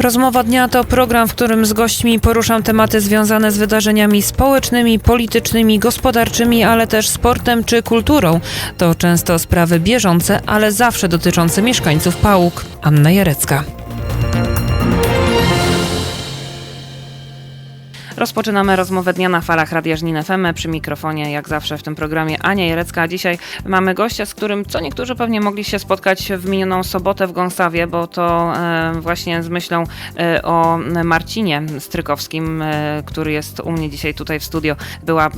Rozmowa dnia to program, w którym z gośćmi poruszam tematy związane z wydarzeniami społecznymi, politycznymi, gospodarczymi, ale też sportem czy kulturą. To często sprawy bieżące, ale zawsze dotyczące mieszkańców Pałuk. Anna Jarecka. Rozpoczynamy rozmowę dnia na falach Radia Żnin FM. Przy mikrofonie, jak zawsze w tym programie, Ania Jerecka. Dzisiaj mamy gościa, z którym co niektórzy pewnie mogli się spotkać w minioną sobotę w Gąsawie, bo to e, właśnie z myślą e, o Marcinie Strykowskim, e, który jest u mnie dzisiaj tutaj w studio, była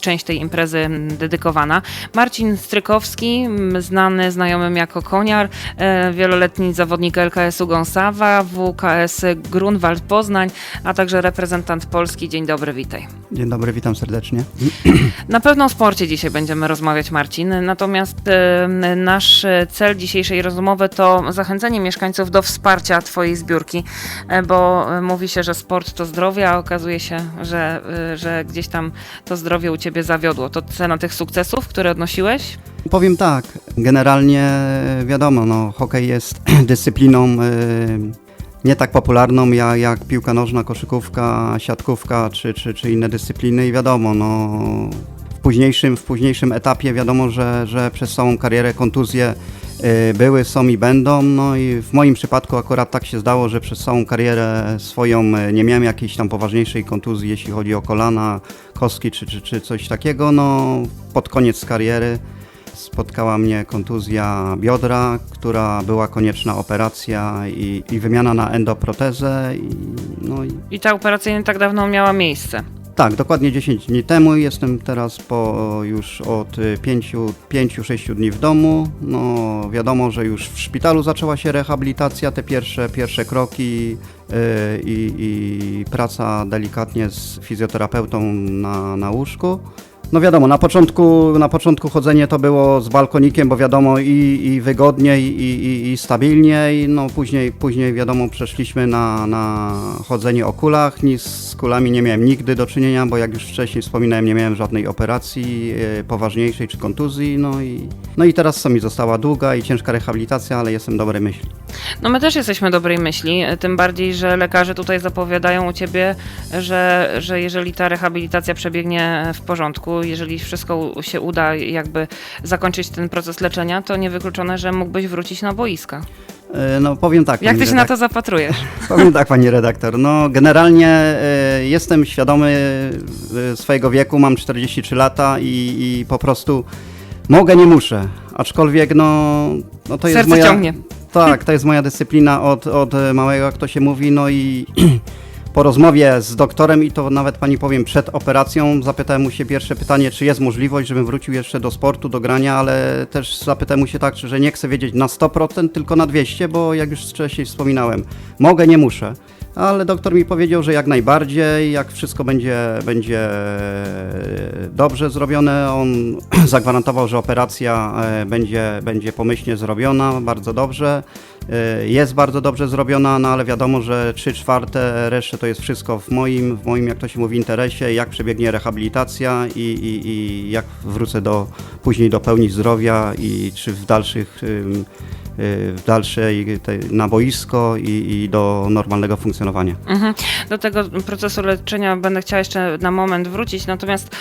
część tej imprezy dedykowana. Marcin Strykowski, znany znajomym jako Koniar, wieloletni zawodnik LKS-u Gąsawa, WKS Grunwald Poznań, a także reprezentant Polski. Dzień dobry, witaj. Dzień dobry, witam serdecznie. Na pewno o sporcie dzisiaj będziemy rozmawiać, Marcin. Natomiast e, nasz cel dzisiejszej rozmowy to zachęcenie mieszkańców do wsparcia Twojej zbiórki, e, bo e, mówi się, że sport to zdrowie, a okazuje się, że, e, że gdzieś tam to zdrowie u Ciebie zawiodło. To cena tych sukcesów, które odnosiłeś? Powiem tak, generalnie wiadomo, no, hokej jest dyscypliną y, nie tak popularną jak, jak piłka nożna, koszykówka, siatkówka czy, czy, czy inne dyscypliny i wiadomo, no, w, późniejszym, w późniejszym etapie wiadomo, że, że przez całą karierę kontuzje y, były, są i będą. No i w moim przypadku akurat tak się zdało, że przez całą karierę swoją y, nie miałem jakiejś tam poważniejszej kontuzji, jeśli chodzi o kolana, kostki czy, czy, czy coś takiego. No pod koniec kariery spotkała mnie kontuzja biodra, która była konieczna operacja i, i wymiana na endoprotezę. I, no i I ta operacja nie tak dawno miała miejsce. tak, dokładnie 10 dni temu. Jestem teraz po już od 5-6 dni w domu. No wiadomo, że już w szpitalu zaczęła się rehabilitacja, te pierwsze, pierwsze kroki yy, i, praca delikatnie z fizjoterapeutą na, na łóżku. No wiadomo, na początku, na początku chodzenie to było z balkonikiem, bo wiadomo i, i wygodniej i, i, i stabilniej, no później, później wiadomo przeszliśmy na, na chodzenie o kulach, nic z kulami nie miałem nigdy do czynienia, bo jak już wcześniej wspominałem, nie miałem żadnej operacji e, poważniejszej czy kontuzji, no i, no i teraz co mi została długa i ciężka rehabilitacja, ale jestem dobrej myśli. No my też jesteśmy dobrej myśli, tym bardziej, że lekarze tutaj zapowiadają u Ciebie, że, że jeżeli ta rehabilitacja przebiegnie w porządku, jeżeli wszystko się uda jakby zakończyć ten proces leczenia, to niewykluczone, że mógłbyś wrócić na boiska. E, No powiem tak. Jak Ty się na to zapatrujesz? Powiem tak, pani redaktor. No, generalnie e, jestem świadomy e, swojego wieku, mam 43 lata i, i po prostu mogę, nie muszę. Aczkolwiek, no, no to jest Serce moja. ciągnie. Tak, to jest moja dyscyplina od, od małego, jak to się mówi. No i po rozmowie z doktorem, i to nawet pani powiem przed operacją, zapytałem mu się pierwsze pytanie, czy jest możliwość, żebym wrócił jeszcze do sportu, do grania, ale też zapytałem mu się tak, że nie chcę wiedzieć na 100%, tylko na 200%, bo jak już wcześniej wspominałem, mogę, nie muszę. Ale doktor mi powiedział, że jak najbardziej, jak wszystko będzie, będzie dobrze zrobione, on zagwarantował, że operacja e, będzie, będzie pomyślnie zrobiona, bardzo dobrze. E, Jest bardzo dobrze zrobiona, no ale wiadomo, że 3 czwarte reszty to jest wszystko w moim, w moim, jak to się mówi, interesie, jak przebiegnie rehabilitacja i, i, i jak wrócę do, później do pełni zdrowia i czy w dalszych w dalszej na boisko i, i do normalnego funkcjonowania. Mhm. Do tego procesu leczenia będę chciała jeszcze na moment wrócić, natomiast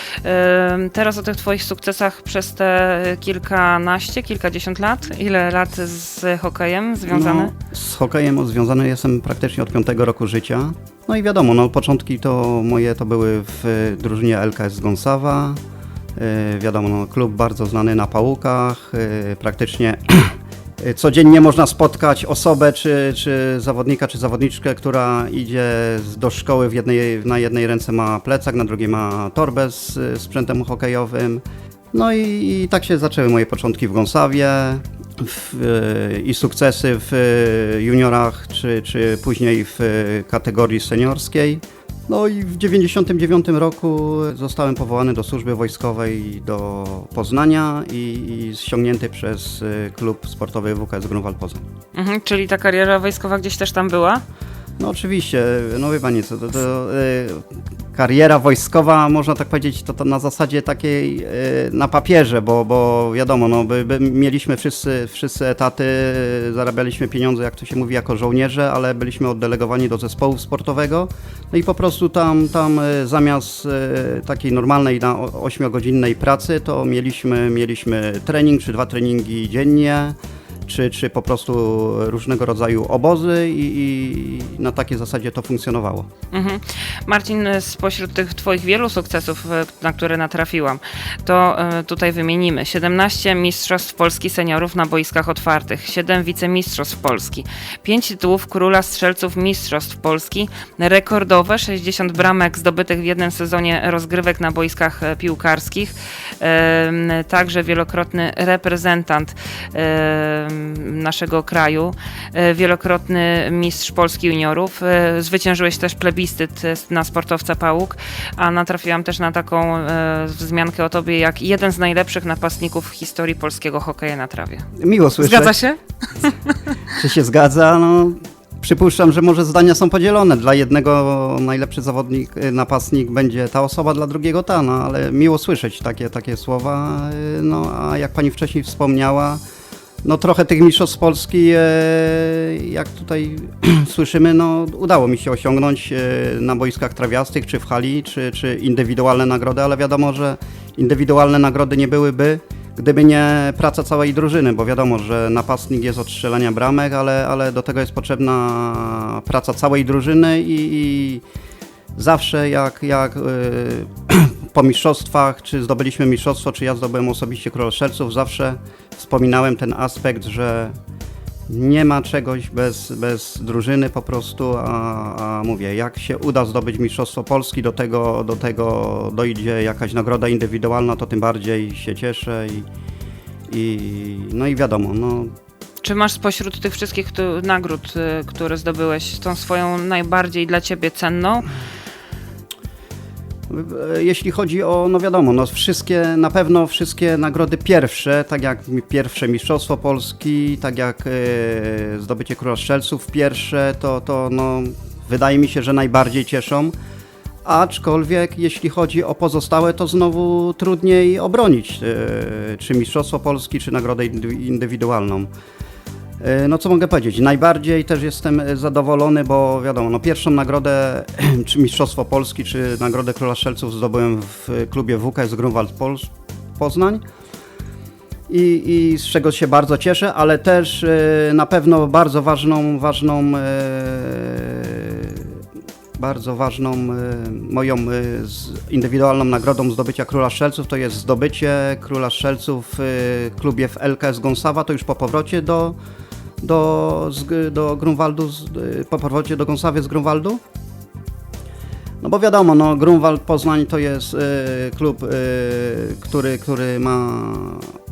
teraz o tych Twoich sukcesach przez te kilkanaście, kilkadziesiąt lat, ile lat z hokejem związany? No, z hokejem związany jestem praktycznie od piątego roku życia. No i wiadomo, no, początki to moje to były w drużynie LKS z Gąsawa. Yy, wiadomo, no, klub bardzo znany na pałukach. Yy, praktycznie codziennie można spotkać osobę, czy, czy zawodnika, czy zawodniczkę, która idzie do szkoły, w jednej, na jednej ręce ma plecak, na drugiej ma torbę z y, sprzętem hokejowym. No i, i tak się zaczęły moje początki w Gąsawie w, y, i sukcesy w y, juniorach, czy, czy później w y, kategorii seniorskiej. No i w 99 roku zostałem powołany do służby wojskowej do Poznania i, i ściągnięty przez y, klub sportowy WKS Grunwald Poznań. Mhm. Czyli ta kariera wojskowa gdzieś też tam była? No oczywiście, no wie pani co, to, to y, kariera wojskowa, można tak powiedzieć, to, to na zasadzie takiej y, na papierze, bo, bo wiadomo, no, by, by mieliśmy wszyscy, wszyscy etaty, y, zarabialiśmy pieniądze, jak to się mówi, jako żołnierze, ale byliśmy oddelegowani do zespołu sportowego, no i po prostu tam, tam zamiast takiej normalnej na 8-godzinnej pracy, to mieliśmy, mieliśmy trening, czy dwa treningi dziennie, czy, czy po prostu różnego rodzaju obozy i, i na takiej zasadzie to funkcjonowało. Mhm. Marcin, spośród tych Twoich wielu sukcesów, e, na które natrafiłam, to e, tutaj wymienimy 17 Mistrzostw Polski Seniorów na boiskach otwartych, 7 wicemistrzostw Polski, 5 tytułów Króla Strzelców Mistrzostw Polski, rekordowe 60 bramek zdobytych w jednym sezonie rozgrywek na boiskach e, piłkarskich, także wielokrotny reprezentant naszego kraju, e, wielokrotny mistrz Polski juniorów, e, zwyciężyłeś też plebiscyt e, na sportowca Pałuk, a natrafiłam też na taką wzmiankę o tobie jak jeden z najlepszych napastników w historii polskiego hokeja na trawie. Miło słyszeć. Zgadza się? Czy się zgadza? No, przypuszczam, że może zdania są podzielone. Dla jednego najlepszy zawodnik, napastnik będzie ta osoba, dla drugiego ta, no, ale miło słyszeć takie, takie słowa. No, a jak pani wcześniej wspomniała, no trochę tych mistrzostw Polski, e, jak tutaj słyszymy, no udało mi się osiągnąć e, na boiskach trawiastych, czy w hali, czy, czy indywidualne nagrody, ale wiadomo, że indywidualne nagrody nie byłyby, gdyby nie praca całej drużyny, bo wiadomo, że napastnik jest od strzelania bramek, ale, ale do tego jest potrzebna praca całej drużyny i, i zawsze jak, jak y, po mistrzostwach, czy zdobyliśmy mistrzostwo, czy ja zdobyłem osobiście Król Strzelców, zawsze wspominałem ten aspekt, że nie ma czegoś bez, bez drużyny po prostu, a, a mówię, jak się uda zdobyć Mistrzostwo Polski, do tego, do tego dojdzie jakaś nagroda indywidualna, to tym bardziej się cieszę i, i no i wiadomo, no, Czy masz spośród tych wszystkich nagród, e, które zdobyłeś, tą swoją najbardziej dla ciebie cenną? E, Jeśli chodzi o, no wiadomo, no wszystkie, na pewno wszystkie nagrody pierwsze, tak jak pierwsze Mistrzostwo Polski, tak jak e, zdobycie Króla Strzelców pierwsze, to, to no, wydaje mi się, że najbardziej cieszą. Aczkolwiek jeśli chodzi o pozostałe, to znowu trudniej obronić e, czy Mistrzostwo Polski, czy nagrodę indy- indywidualną. E, No co mogę powiedzieć? Najbardziej też jestem e, zadowolony, bo wiadomo, no pierwszą nagrodę, czy Mistrzostwo Polski, czy Nagrodę Króla Strzelców zdobyłem w e, klubie WKS Grunwald Pol- Poznań. I, I z czego się bardzo cieszę, ale też na pewno bardzo ważną, ważną, bardzo ważną moją indywidualną nagrodą zdobycia Króla Strzelców to jest zdobycie Króla Strzelców w klubie w LKS Gąsawa, to już po powrocie do, do, do Grunwaldu, z, po powrocie do Gąsawy z Grunwaldu. No bo wiadomo, no Grunwald Poznań to jest e, klub, e, który, który ma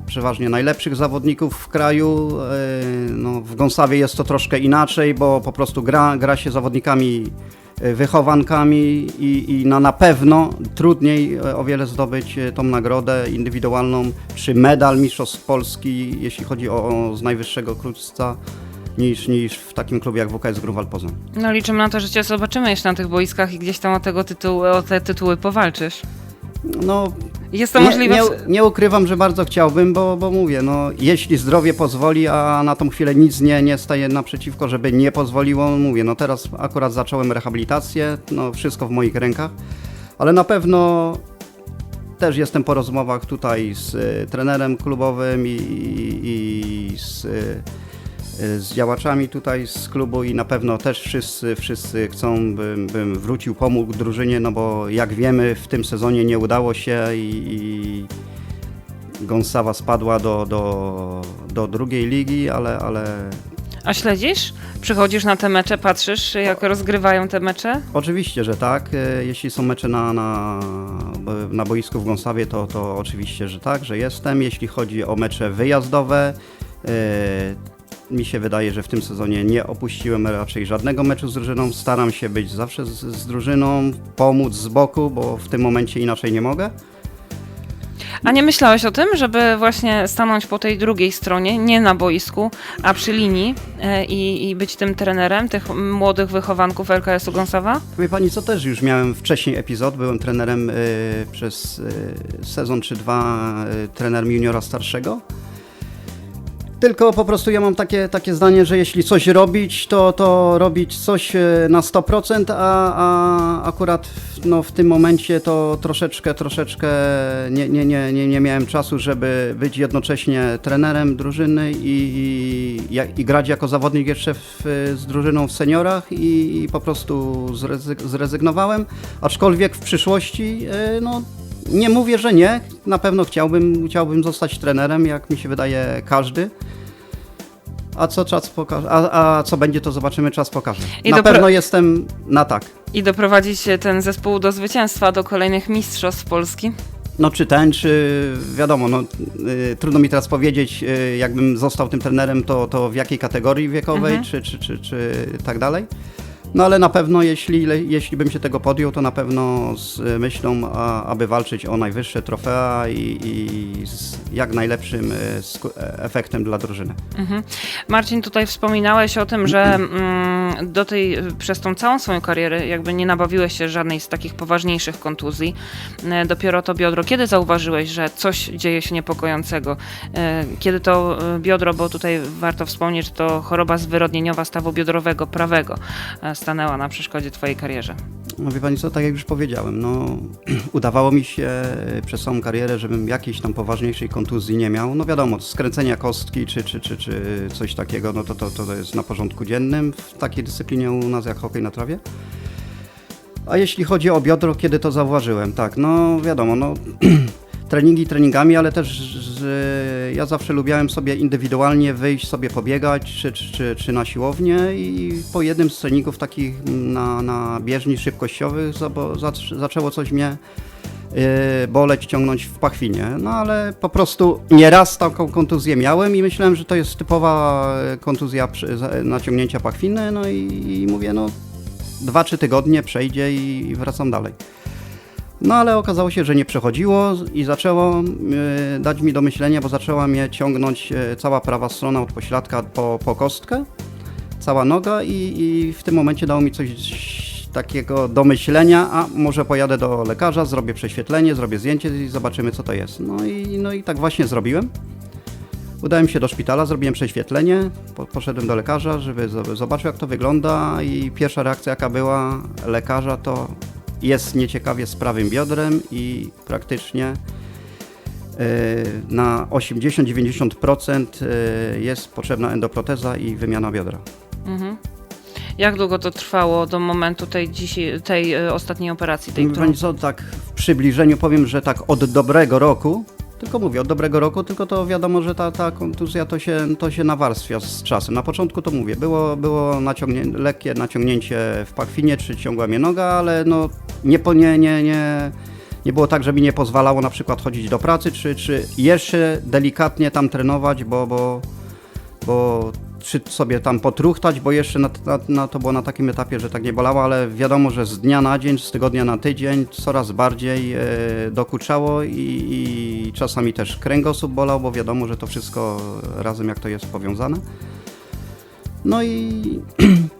przeważnie najlepszych zawodników w kraju. E, no, w Gąsawie jest to troszkę inaczej, bo po prostu gra, gra się zawodnikami wychowankami i, i na, na pewno trudniej e, o wiele zdobyć e, tą nagrodę indywidualną czy medal Mistrzostw Polski, jeśli chodzi o, o z najwyższego klubca, niż, niż w takim klubie jak WKS Grunwald Poznań. No liczymy na to, że cię zobaczymy jeszcze na tych boiskach i gdzieś tam o, tego tytułu, o te tytuły powalczysz. No, Jest to nie, możliwe? nie, w- nie ukrywam, że bardzo chciałbym, bo, bo mówię, no, jeśli zdrowie pozwoli, a na tą chwilę nic nie, nie staje naprzeciwko, żeby nie pozwoliło, mówię, no teraz akurat zacząłem rehabilitację, no wszystko w moich rękach, ale na pewno też jestem po rozmowach tutaj z y, trenerem klubowym i, i, i z, y, z działaczami tutaj z klubu i na pewno też wszyscy, wszyscy chcą, bym, bym wrócił, pomógł drużynie, no bo jak wiemy w tym sezonie nie udało się i, i Gąsawa spadła do, do, do drugiej ligi, ale, ale A śledzisz? Przychodzisz na te mecze, patrzysz jak rozgrywają te mecze? Oczywiście, że tak. E, Jeśli są mecze na, na, na boisku w Gąsawie, to, to oczywiście, że tak, że jestem. Jeśli chodzi o mecze wyjazdowe, e, mi się wydaje, że w tym sezonie nie opuściłem raczej żadnego meczu z drużyną. Staram się być zawsze z, z drużyną, pomóc z boku, bo w tym momencie inaczej nie mogę. A nie myślałeś o tym, żeby właśnie stanąć po tej drugiej stronie, nie na boisku, a przy linii e, i, i być tym trenerem tych młodych wychowanków LKS-u Gąsawa? Wie pani co, też już miałem wcześniej epizod, byłem trenerem y, przez y, sezon czy dwa, y, trenerem juniora starszego. Tylko po prostu ja mam takie, takie zdanie, że jeśli coś robić, to, to robić coś y, na 100%, a, a akurat no, w tym momencie to troszeczkę, troszeczkę nie, nie, nie, nie, nie miałem czasu, żeby być jednocześnie trenerem drużyny i, i, i grać jako zawodnik jeszcze w, z drużyną w seniorach i, i po prostu zrezyg, zrezygnowałem. Aczkolwiek w przyszłości, y, no nie mówię, że nie. Na pewno chciałbym, chciałbym zostać trenerem, jak mi się wydaje każdy. A co czas pokaże, a, a co będzie, to zobaczymy, czas pokaże. I na pewno jestem na tak. I doprowadzić ten zespół do zwycięstwa, do kolejnych mistrzostw Polski? No czy ten, czy wiadomo, no, y, trudno mi teraz powiedzieć, y, jakbym został tym trenerem, to, to w jakiej kategorii wiekowej, Mhm. czy, czy, czy, czy tak dalej. No ale na pewno, jeśli, jeśli bym się tego podjął, to na pewno z y, myślą, a, aby walczyć o najwyższe trofea i, i z jak najlepszym y, sku- efektem dla drużyny. Mhm. Marcin, tutaj wspominałeś o tym, że mm, do tej, przez tą całą swoją karierę jakby nie nabawiłeś się żadnej z takich poważniejszych kontuzji. E, Dopiero to biodro. Kiedy zauważyłeś, że coś dzieje się niepokojącego? E, Kiedy to e, biodro, bo tutaj warto wspomnieć, że to choroba zwyrodnieniowa stawu biodrowego prawego e, stanęła na przeszkodzie twojej karierze. No wie pani co, tak jak już powiedziałem, no udawało mi się przez całą karierę, żebym jakiejś tam poważniejszej kontuzji nie miał. No wiadomo, skręcenia kostki czy, czy, czy, czy coś takiego, no to, to, to jest na porządku dziennym w takiej dyscyplinie u nas jak hokej na trawie. A jeśli chodzi o biodro, kiedy to zauważyłem? Tak, no wiadomo, no treningi treningami, ale też ja zawsze lubiałem sobie indywidualnie wyjść, sobie pobiegać, czy, czy, czy, na siłownię i po jednym z treningów takich na, na bieżni szybkościowych zaczęło coś mnie yy, boleć, ciągnąć w pachwinie. No ale po prostu nieraz taką kontuzję miałem i myślałem, że to jest typowa e, kontuzja naciągnięcia pachwiny, no i, i mówię, no dwa, trzy tygodnie przejdzie i wracam dalej. No ale okazało się, że nie przechodziło i zaczęło e, dać mi do myślenia, bo zaczęła mnie ciągnąć e, cała prawa strona od pośladka po, po kostkę, cała noga i, i w tym momencie dało mi coś takiego do myślenia, a może pojadę do lekarza, zrobię prześwietlenie, zrobię zdjęcie i zobaczymy co to jest. No i, no i tak właśnie zrobiłem. Udałem się do szpitala, zrobiłem prześwietlenie, po, poszedłem do lekarza, żeby zo- zobaczył jak to wygląda i pierwsza reakcja jaka była lekarza to jest nieciekawie z prawym biodrem i praktycznie e, na 80-90% e, jest potrzebna endoproteza i wymiana biodra. Mhm. Jak długo to trwało do momentu tej, dzisiaj, tej e, ostatniej operacji? Tej, którą... Co, tak w przybliżeniu powiem, że tak od dobrego roku, tylko mówię od dobrego roku, tylko to wiadomo, że ta, ta kontuzja to się, to się nawarstwia z czasem. Na początku to mówię, było, było naciągnię, lekkie naciągnięcie w pachwinie, czy ciągła mnie noga, ale no nie, nie, nie, nie, nie było tak, że mi nie pozwalało na przykład chodzić do pracy, czy, czy jeszcze delikatnie tam trenować, bo, bo, bo czy sobie tam potruchtać, bo jeszcze na, na, na, to było na takim etapie, że tak nie bolało, ale wiadomo, że z dnia na dzień, z tygodnia na tydzień coraz bardziej e, dokuczało i, i czasami też kręgosłup bolał, bo wiadomo, że to wszystko razem jak to jest powiązane. No i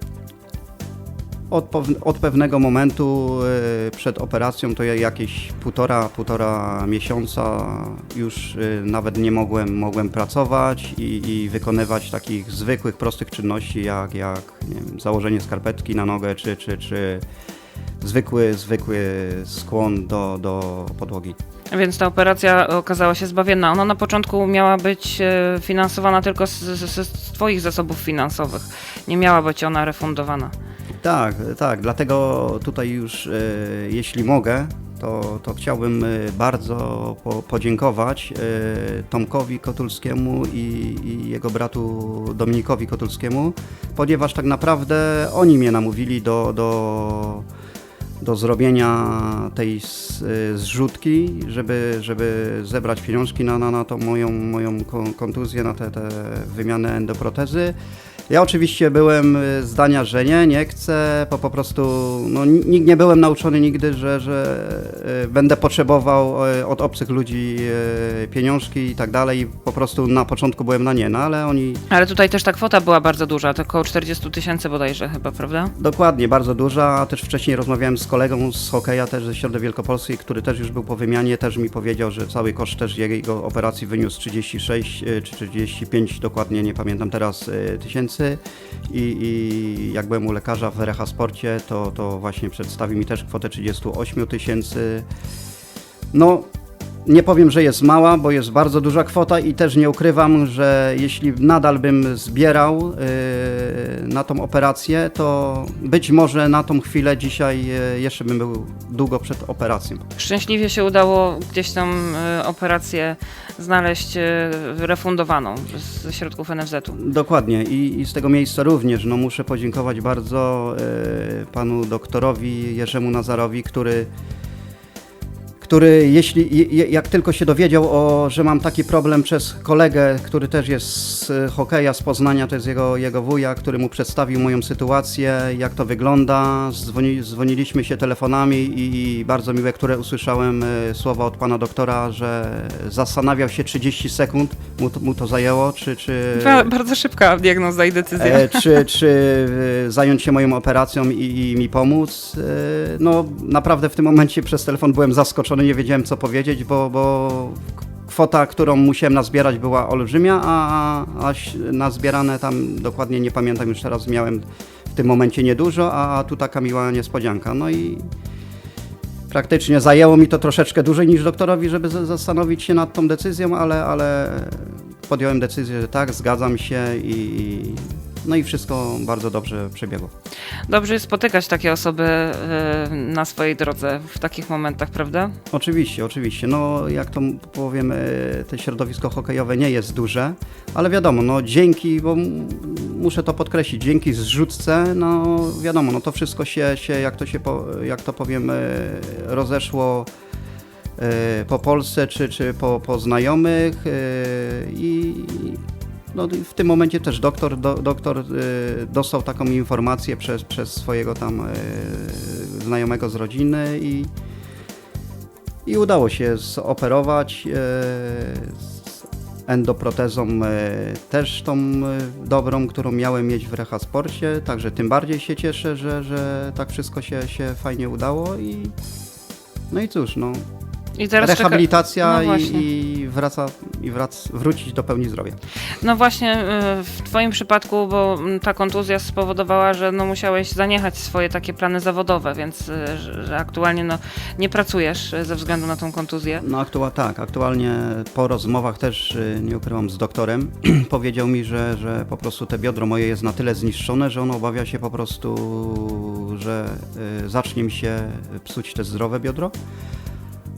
od, od pewnego momentu e, przed operacją to ja jakieś półtora, półtora miesiąca już e, nawet nie mogłem, mogłem pracować i, i wykonywać takich zwykłych, prostych czynności jak, jak wiem, założenie skarpetki na nogę czy, czy, czy zwykły, zwykły skłon do, do podłogi. Więc ta operacja okazała się zbawienna. Ona na początku miała być e, finansowana tylko z, z, z Twoich zasobów finansowych. Nie miała być ona refundowana. Tak, tak, dlatego tutaj już, e, jeśli mogę, to, to chciałbym e, bardzo po, podziękować Tomkowi Kotulskiemu i, i jego bratu Dominikowi Kotulskiemu, ponieważ tak naprawdę oni mnie namówili do, do, do zrobienia tej zrzutki, żeby, żeby zebrać pieniążki na, na, na tą moją, moją kon- kontuzję, na te, te wymianę endoprotezy. Ja oczywiście byłem y, zdania, że nie, nie chcę, bo po prostu no, nikt nie byłem nauczony nigdy, że, że y, będę potrzebował y, od obcych ludzi pieniążki i tak dalej. I po prostu na początku byłem na nie, no ale oni Ale tutaj też ta kwota była bardzo duża, to około 40 tysięcy bodajże chyba, prawda? dokładnie, bardzo duża. Też wcześniej rozmawiałem z kolegą z hokeja też ze Środy Wielkopolskiej, który też już był po wymianie, też mi powiedział, że cały koszt też jego operacji wyniósł 36 y, czy 35, dokładnie nie pamiętam teraz, y, I, I jak byłem u lekarza w Reha Sporcie, to, to właśnie przedstawił mi też kwotę 38 tysięcy. No, nie powiem, że jest mała, bo jest bardzo duża kwota i też nie ukrywam, że jeśli nadal bym zbierał yy, na tą operację, to być może na tą chwilę dzisiaj yy, jeszcze bym był długo przed operacją. Szczęśliwie się udało gdzieś tam e, operację znaleźć refundowaną ze środków NFZ-u. Dokładnie I, i z tego miejsca również no, muszę podziękować bardzo panu doktorowi Jerzemu Nazarowi, który który jeśli, je- jak tylko się dowiedział, o, że mam taki problem przez kolegę, który też jest z hokeja z Poznania, to jest jego, jego wuja, który mu przedstawił moją sytuację, jak to wygląda, Dzwoni, dzwoniliśmy się telefonami i, i bardzo miłe, które usłyszałem y, słowa od pana doktora, że zastanawiał się 30 sekund, mu to, mu to zajęło, czy... czy Ba- Bardzo szybka diagnoza i decyzja. E, czy, czy e, zająć się moją operacją i, i mi pomóc. E, No naprawdę w tym momencie przez telefon byłem zaskoczony, nie wiedziałem co powiedzieć, bo, bo kwota, którą musiałem nazbierać była olbrzymia, a, a nazbierane tam dokładnie nie pamiętam już teraz miałem w tym momencie niedużo, a tu taka miła niespodzianka. No i praktycznie zajęło mi to troszeczkę dłużej niż doktorowi, żeby zastanowić się nad tą decyzją, ale, ale podjąłem decyzję, że tak, zgadzam się i no i wszystko bardzo dobrze przebiegło. Dobrze jest spotykać takie osoby e, na swojej drodze w takich momentach, prawda? Oczywiście, oczywiście. No jak to powiem, to środowisko hokejowe nie jest duże, ale wiadomo, no dzięki, bo muszę to podkreślić, dzięki zrzutce, no wiadomo, no to wszystko się, się jak to się, jak to powiem, rozeszło e, po Polsce czy, czy po, po znajomych e, i no, w tym momencie też doktor, do, doktor e, dostał taką informację przez, przez swojego tam e, znajomego z rodziny i i udało się zoperować z endoprotezą też tą dobrą, którą miałem mieć w Rehasporcie, także tym bardziej się cieszę, że, że tak wszystko się, się fajnie udało i no i cóż, no, I teraz czeka- rehabilitacja No właśnie. i, i wraca i wrac, wrócić do pełni zdrowia. No właśnie e, w Twoim przypadku, bo mm, ta kontuzja spowodowała, że no musiałeś zaniechać swoje takie plany zawodowe, więc e, że aktualnie no, nie pracujesz e, ze względu na tą kontuzję. No aktua- tak, aktualnie po rozmowach też, y, nie ukrywam, z doktorem, powiedział mi, że, że po prostu te biodro moje jest na tyle zniszczone, że on obawia się po prostu, że y, zacznie mi się psuć te zdrowe biodro.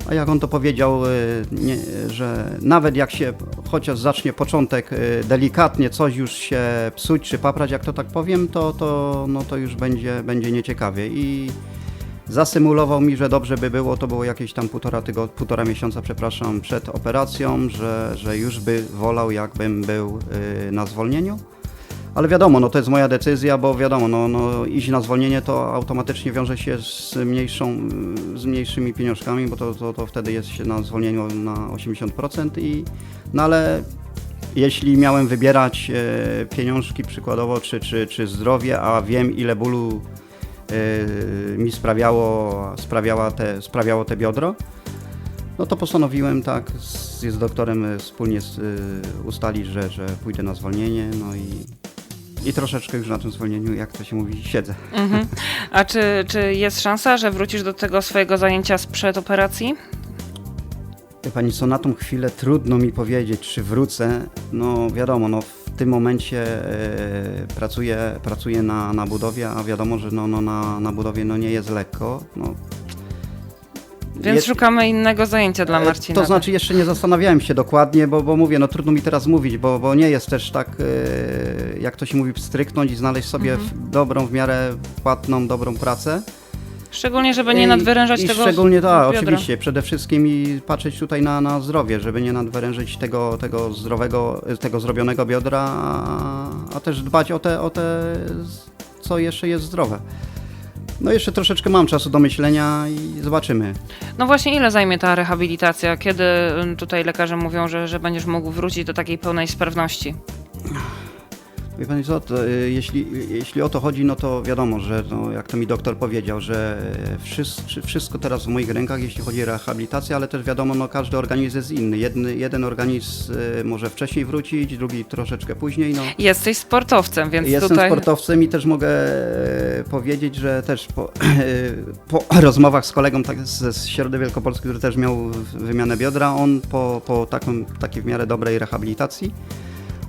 A jak on to powiedział, y, nie, że nawet jak się chociaż zacznie początek y, delikatnie coś już się psuć czy paprać, jak to tak powiem, to, to, no to już będzie, będzie nieciekawie. I zasymulował mi, że dobrze by było, to było jakieś tam półtora, tygo, półtora miesiąca, przepraszam, przed operacją, że, że już by wolał, jakbym był y, na zwolnieniu. Ale wiadomo, no to jest moja decyzja, bo wiadomo, no, no iść na zwolnienie to automatycznie wiąże się z, mniejszą, z mniejszymi pieniążkami, bo to, to, to wtedy jest się na zwolnieniu na 80% i no ale jeśli miałem wybierać e, pieniążki przykładowo, czy, czy, czy zdrowie, a wiem ile bólu e, mi sprawiało, sprawiała te, sprawiało te biodro, no to postanowiłem tak z, z doktorem e, wspólnie z, ustalić, że, że pójdę na zwolnienie, no i, i troszeczkę już na tym zwolnieniu, jak to się mówi, siedzę. Mhm. A czy, czy jest szansa, że wrócisz do tego swojego zajęcia sprzed operacji? Wie Pani co, na tą chwilę trudno mi powiedzieć, czy wrócę. No wiadomo, no w tym momencie e, pracuję, pracuję na, na budowie, a wiadomo, że no, no na, na budowie no, nie jest lekko. No, Więc Jest- szukamy innego zajęcia dla E, Marcina. To znaczy jeszcze nie zastanawiałem się dokładnie, bo, bo mówię, no trudno mi teraz mówić, bo, bo nie jest też tak, e, jak to się mówi, stryknąć i znaleźć sobie Mhm. dobrą, w miarę płatną, dobrą pracę. Szczególnie, żeby nie I- nadwyrężać i tego Szczególnie tak, oczywiście. Przede wszystkim i patrzeć tutaj na, na zdrowie, żeby nie nadwyrężyć tego, tego zdrowego, tego zrobionego biodra, a, a też dbać o te, o te, co jeszcze jest zdrowe. No jeszcze troszeczkę mam czasu do myślenia i zobaczymy. No właśnie, ile zajmie ta rehabilitacja? Kiedy ym, tutaj lekarze mówią, że, że będziesz mógł wrócić do takiej pełnej sprawności? Wie pani co, to, y, jeśli, jeśli o to chodzi, no to wiadomo, że no, jak to mi doktor powiedział, że wszystko, wszystko teraz w moich rękach, jeśli chodzi o rehabilitację, ale też wiadomo, no każdy organizm jest inny. Jedny, jeden organizm y, może wcześniej wrócić, drugi troszeczkę później. No. Jesteś sportowcem, więc Jestem tutaj... sportowcem i też mogę e, powiedzieć, że też po, po rozmowach z kolegą tak, ze z Środy Wielkopolskiej, który też miał wymianę biodra, on po, po taką, takiej w miarę dobrej rehabilitacji,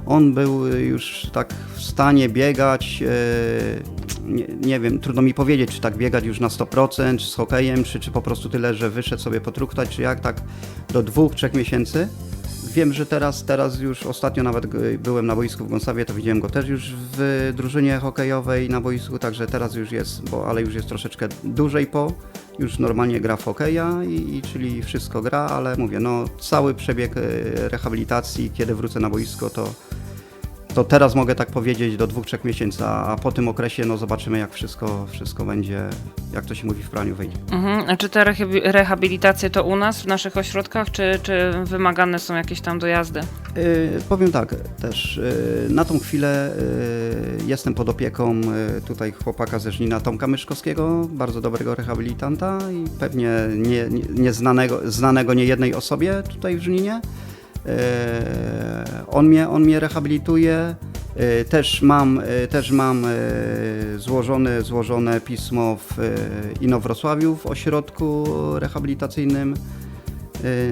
on był już tak w stanie biegać, e, nie, nie wiem, trudno mi powiedzieć, czy tak biegać już na 100%, czy z hokejem, czy, czy po prostu tyle, że wyszedł sobie potruchtać, czy jak, tak do dwóch, trzech miesięcy. Wiem, że teraz, teraz już ostatnio nawet g- byłem na boisku w Gąsawie, to widziałem go też już w drużynie hokejowej na boisku, także teraz już jest, bo, ale już jest troszeczkę dłużej po, już normalnie gra w hokeja, i, i, czyli wszystko gra, ale mówię, no cały przebieg e, rehabilitacji, kiedy wrócę na boisko, to, to teraz mogę tak powiedzieć do dwóch, trzech miesięcy, a, po tym okresie no zobaczymy jak wszystko, wszystko będzie, jak to się mówi w praniu wyjdzie. Mhm. A Czy te rehabi- rehabilitacje to u nas, w naszych ośrodkach, czy, czy wymagane są jakieś tam dojazdy? Yy, powiem tak, też yy, na tą chwilę yy, jestem pod opieką yy, tutaj chłopaka ze Żnina Tomka Myszkowskiego, bardzo dobrego rehabilitanta i pewnie nie, nie, nieznanego, znanego nie jednej osobie tutaj w Żninie. Yy, on, mnie, on mnie rehabilituje. Yy, Też mam, yy, też mam złożone, złożone pismo w Inowrocławiu w ośrodku rehabilitacyjnym.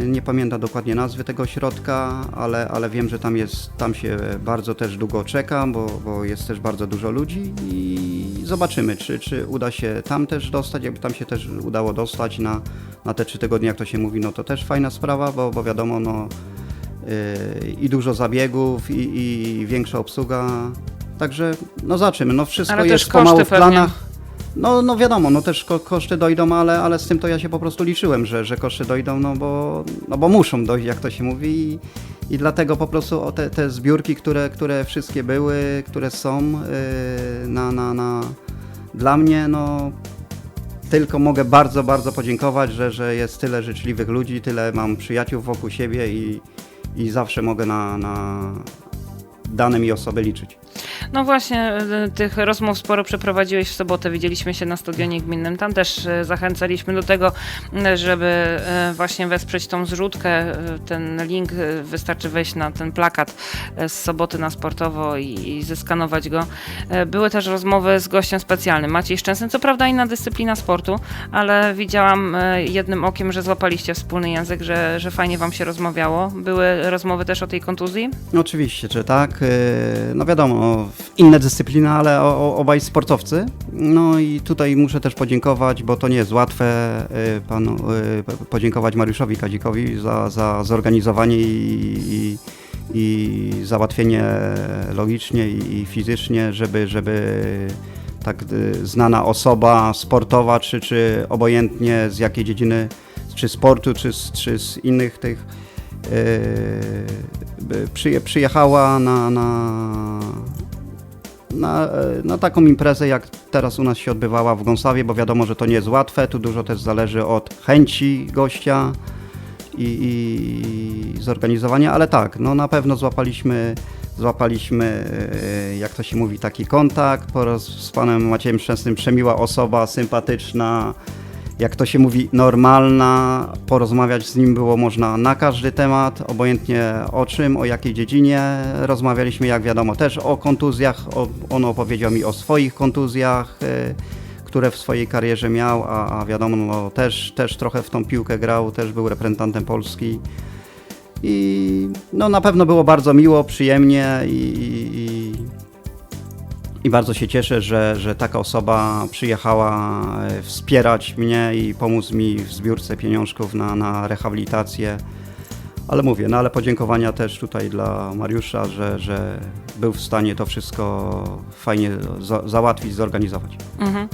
Nie pamiętam dokładnie nazwy tego ośrodka, ale, ale wiem, że tam, jest, tam się bardzo też długo czeka, bo, bo jest też bardzo dużo ludzi i zobaczymy, czy, czy uda się tam też dostać. Jakby tam się też udało dostać na, na te trzy tygodnie, jak to się mówi, no to też fajna sprawa, bo, bo wiadomo, no i dużo zabiegów, i, i większa obsługa. Także no zobaczymy, no wszystko jest pomału w pewnie. planach. No, no wiadomo, no też ko koszty dojdą, ale, ale z tym to ja się po prostu liczyłem, że, że koszty dojdą, no bo, no bo muszą dojść, jak to się mówi. I, i dlatego po prostu o te, te zbiórki, które, które wszystkie były, które są yy, na, na, na, dla mnie, no tylko mogę bardzo, bardzo podziękować, że, że jest tyle życzliwych ludzi, tyle mam przyjaciół wokół siebie i, i zawsze mogę na, na dane mi osoby liczyć. No właśnie, y, tych rozmów sporo przeprowadziłeś w sobotę. Widzieliśmy się na stadionie gminnym. Tam też y, zachęcaliśmy do tego, y, żeby właśnie wesprzeć tą zrzutkę. Ten link wystarczy wejść na ten plakat z soboty na sportowo i, i zeskanować go. Były też rozmowy z gościem specjalnym, Maciej Szczęsny. Co prawda inna dyscyplina sportu, ale widziałam jednym okiem, że złapaliście wspólny język, że, że fajnie wam się rozmawiało. Były rozmowy też o tej kontuzji? Oczywiście, że tak. Yy, No wiadomo, inne dyscypliny, ale obaj sportowcy. No i tutaj muszę też podziękować, bo to nie jest łatwe yy, panu, yy, podziękować Mariuszowi Kadzikowi za, za zorganizowanie i, i, i załatwienie logicznie i, fizycznie, żeby, żeby tak y, znana osoba sportowa, czy, czy obojętnie z jakiej dziedziny, czy sportu, czy, czy z innych tych przyje, przyjechała na, na, na, e, na taką imprezę, jak teraz u nas się odbywała w Gąsawie, bo wiadomo, że to nie jest łatwe, tu dużo też zależy od chęci gościa i, i zorganizowania, ale tak, no na pewno złapaliśmy, złapaliśmy, e, jak to się mówi, taki kontakt, po raz z panem Maciejem Szczęsnym przemiła osoba, sympatyczna, jak to się mówi, normalna. Porozmawiać z nim było można na każdy temat, obojętnie o czym, o jakiej dziedzinie. Rozmawialiśmy, jak wiadomo, też o kontuzjach. On opowiedział mi o swoich kontuzjach, y, które w swojej karierze miał, a, a wiadomo, no, też, też trochę w tą piłkę grał, też był reprezentantem Polski. I no, na pewno było bardzo miło, przyjemnie i, i, i bardzo się cieszę, że, że taka osoba przyjechała e, wspierać mnie i pomóc mi w zbiórce pieniążków na, na rehabilitację. Ale mówię, no ale podziękowania też tutaj dla Mariusza, że, że był w stanie to wszystko fajnie za, załatwić, zorganizować. Mhm.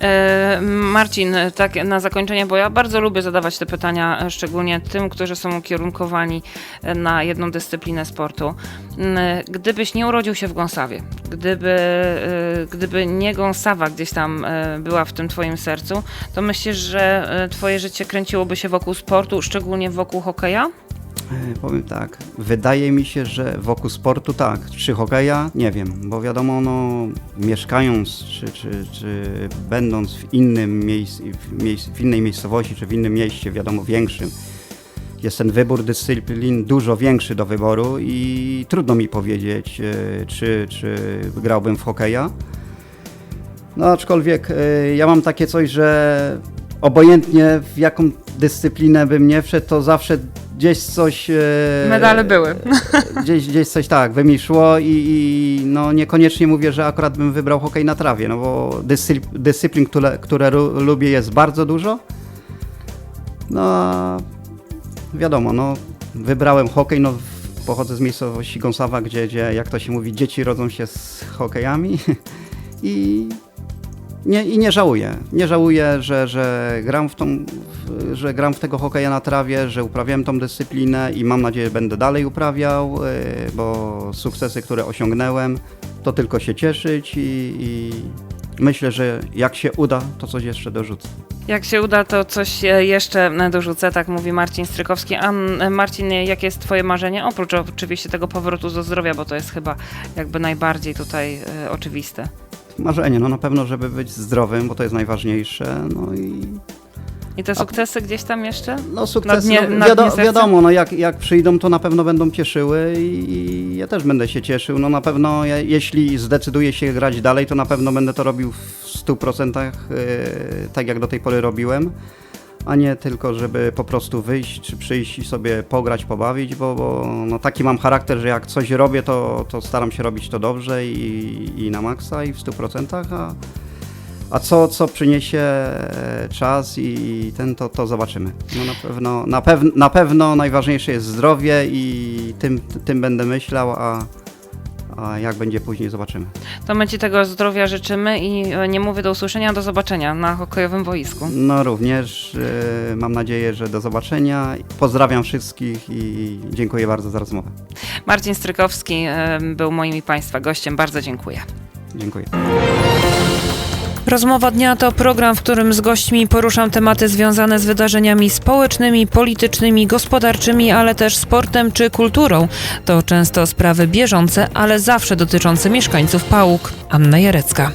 E, Marcin, tak na zakończenie, bo ja bardzo lubię zadawać te pytania, e, szczególnie tym, którzy są ukierunkowani e, na jedną dyscyplinę sportu. Mm, Gdybyś nie urodził się w Gąsawie, gdyby, e, gdyby nie Gąsawa gdzieś tam e, była w tym twoim sercu, to myślisz, że e, twoje życie kręciłoby się wokół sportu, szczególnie wokół hokeja? Powiem tak, wydaje mi się, że wokół sportu tak, czy hokeja, nie wiem, bo wiadomo, no, mieszkając czy, czy, czy będąc w innym miejscu, w, miejsc, w innej miejscowości, czy w innym mieście, wiadomo, większym, jest ten wybór dyscyplin dużo większy do wyboru i trudno mi powiedzieć, e, czy, czy grałbym w hokeja. No aczkolwiek e, ja mam takie coś, że obojętnie w jaką dyscyplinę bym nie wszedł, to zawsze gdzieś coś... e, Medale były. Gdzieś, gdzieś coś tak, we mnie szło i, i no niekoniecznie mówię, że akurat bym wybrał hokej na trawie, no bo dyscyp, dyscyplin, które, które lubię jest bardzo dużo. No a wiadomo, no wybrałem hokej, no pochodzę z miejscowości Gąsawa, gdzie, gdzie jak to się mówi, dzieci rodzą się z hokejami i nie, i nie żałuję. Nie żałuję, że, że, gram w tą, że gram w tego hokeja na trawie, że uprawiałem tą dyscyplinę i mam nadzieję, że będę dalej uprawiał, yy, bo sukcesy, które osiągnąłem, to tylko się cieszyć i, i myślę, że jak się uda, to coś jeszcze dorzucę. Jak się uda, to coś e, jeszcze dorzucę, tak mówi Marcin Strykowski. A Marcin, jakie jest twoje marzenie? Oprócz oczywiście tego powrotu do zdrowia, bo to jest chyba jakby najbardziej tutaj e, oczywiste. Marzenie, no na pewno, żeby być zdrowym, bo to jest najważniejsze, no i I te sukcesy gdzieś tam jeszcze? No sukcesy, dnie- no, na wiado, wiadomo, no jak, jak przyjdą, to na pewno będą cieszyły i, i ja też będę się cieszył. No na pewno, ja, jeśli zdecyduję się grać dalej, to na pewno będę to robił w 100% yy, tak jak do tej pory robiłem, a nie tylko, żeby po prostu wyjść czy przyjść i sobie pograć, pobawić, bo, bo no taki mam charakter, że jak coś robię, to, to staram się robić to dobrze i, i na maksa i w 100%, a a co, co przyniesie e, czas i ten, to, to zobaczymy. No na, pewno, na, pew, na pewno najważniejsze jest zdrowie i tym, tym będę myślał, a, a jak będzie później, zobaczymy. To my Ci tego zdrowia życzymy i e, nie mówię do usłyszenia, do zobaczenia na hokejowym boisku. No również e, mam nadzieję, że do zobaczenia. Pozdrawiam wszystkich i dziękuję bardzo za rozmowę. Marcin Strykowski e, był moim i Państwa gościem. Bardzo dziękuję. Dziękuję. Rozmowa dnia to program, w którym z gośćmi poruszam tematy związane z wydarzeniami społecznymi, politycznymi, gospodarczymi, ale też sportem czy kulturą. To często sprawy bieżące, ale zawsze dotyczące mieszkańców Pałuk. Anna Jarecka.